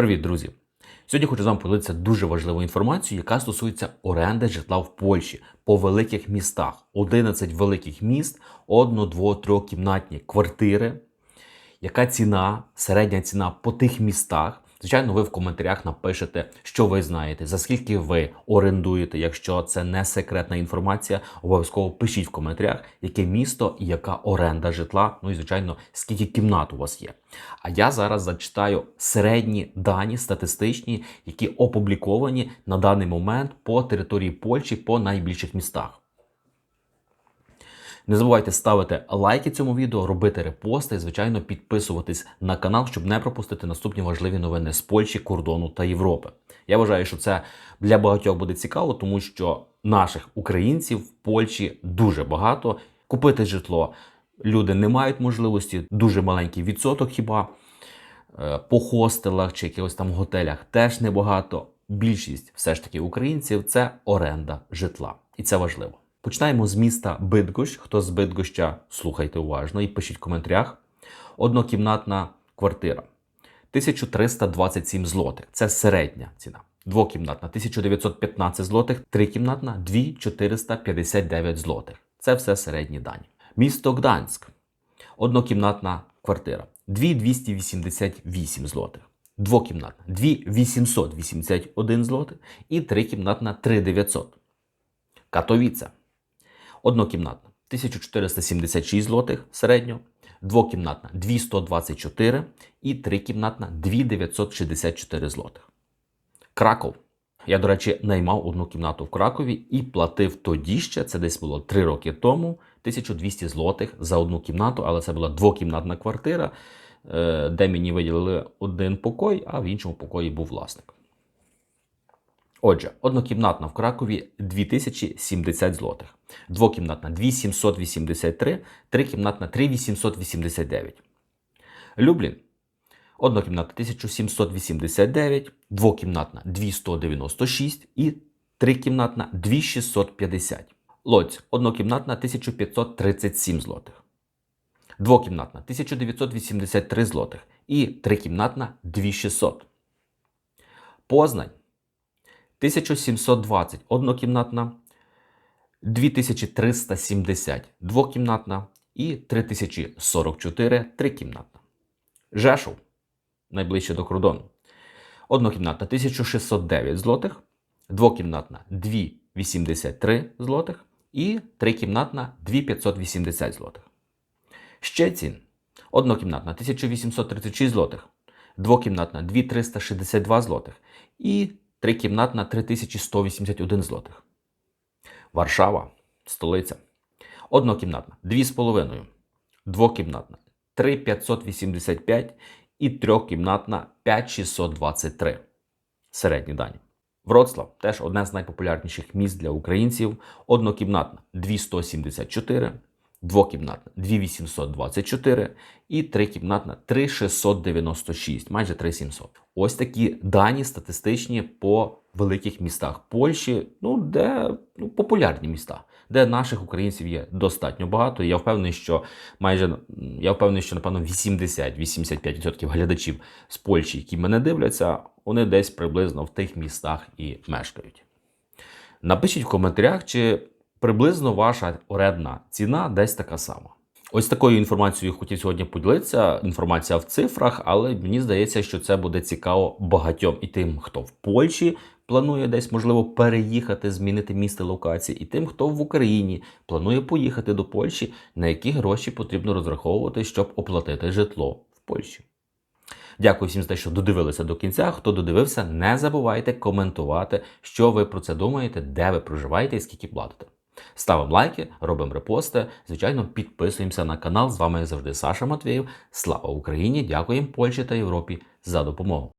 Привіт, друзі! Сьогодні хочу з вами поділитися дуже важливою інформацією, яка стосується оренди житла в Польщі по великих містах. 11 великих міст, одно, дво, трьохкімнатні квартири. Яка ціна, середня ціна по тих містах? Звичайно, ви в коментарях напишете, що ви знаєте, за скільки ви орендуєте. Якщо це не секретна інформація, обов'язково пишіть в коментарях, яке місто і яка оренда житла. Ну і звичайно, скільки кімнат у вас є. А я зараз зачитаю середні дані статистичні, які опубліковані на даний момент по території Польщі по найбільших містах. Не забувайте ставити лайки цьому відео, робити репости і, звичайно, підписуватись на канал, щоб не пропустити наступні важливі новини з Польщі, кордону та Європи. Я вважаю, що це для багатьох буде цікаво, тому що наших українців в Польщі дуже багато. Купити житло люди не мають можливості, дуже маленький відсоток хіба. Е, По хостелах чи якихось там готелях теж небагато. Більшість все ж таки українців це оренда житла. І це важливо. Починаємо з міста Бидгощ. Хто з Бидгоща, слухайте уважно і пишіть в коментарях. Однокімнатна квартира 1327 злотих. Це середня ціна. Двокімнатна 1915 злотих, трикімнатна 2459 злотих. Це все середні дані. Місто Гданськ. Однокімнатна квартира 2288 злотих. Двокімнатна 2881 злотих і трикімнатна 3900. Катовіца. Однокімнатна 1476 злотих середньо, двокімнатна 224 і трикімнатна 2964 злотих. Краков. Я, до речі, наймав одну кімнату в Кракові і платив тоді ще, це десь було 3 роки тому, 1200 злотих за одну кімнату, але це була двокімнатна квартира, е, де мені виділили один покой, а в іншому покої був власник. Отже, однокімнатна в Кракові 2070 злотих, двокімнатна 2783, трикімнатна 3889. Люблін. Однокімнатна 1789, двокімнатна 296 і трикімнатна 2650. Лодзь. Однокімнатна 1537 злотих. Двокімнатна 1983 злотих і трикімнатна 2600. Познань. 1720 однокімнатна, 2370 двокімнатна. І 3044 трикімнатна. Жешов найближче до кордону. Однокімнатна 1609 злотих, двокімнатна 283 злотих. І трикімнатна 2580 злотих. Щецін однокімнатна 1836 злотих, двокімнатна 2362 злотих. І трикімнатна 3181 злотих. Варшава, столиця. Однокімнатна 2,5. Двокімнатна 3,585 і трьохкімнатна 5,623. Середні дані. Вроцлав теж одне з найпопулярніших міст для українців. Однокімнатна 274, двокімнатна 2824 і трикімнатна 3696, майже 3700. Ось такі дані статистичні по великих містах Польщі, ну де ну, популярні міста, де наших українців є достатньо багато. Я впевнений, що майже я впевнений, що напевно 80-85% глядачів з Польщі, які мене дивляться, вони десь приблизно в тих містах і мешкають. Напишіть в коментарях, чи приблизно ваша орендна ціна десь така сама. Ось такою інформацією хотів сьогодні поділитися. Інформація в цифрах, але мені здається, що це буде цікаво багатьом і тим, хто в Польщі планує десь можливо переїхати, змінити місце локації, і тим, хто в Україні планує поїхати до Польщі, на які гроші потрібно розраховувати, щоб оплатити житло в Польщі. Дякую всім за те, що додивилися до кінця. Хто додивився, не забувайте коментувати, що ви про це думаєте, де ви проживаєте і скільки платите. Ставимо лайки, робимо репости. Звичайно, підписуємося на канал. З вами завжди Саша Матвєєв. Слава Україні! Дякуємо Польщі та Європі за допомогу.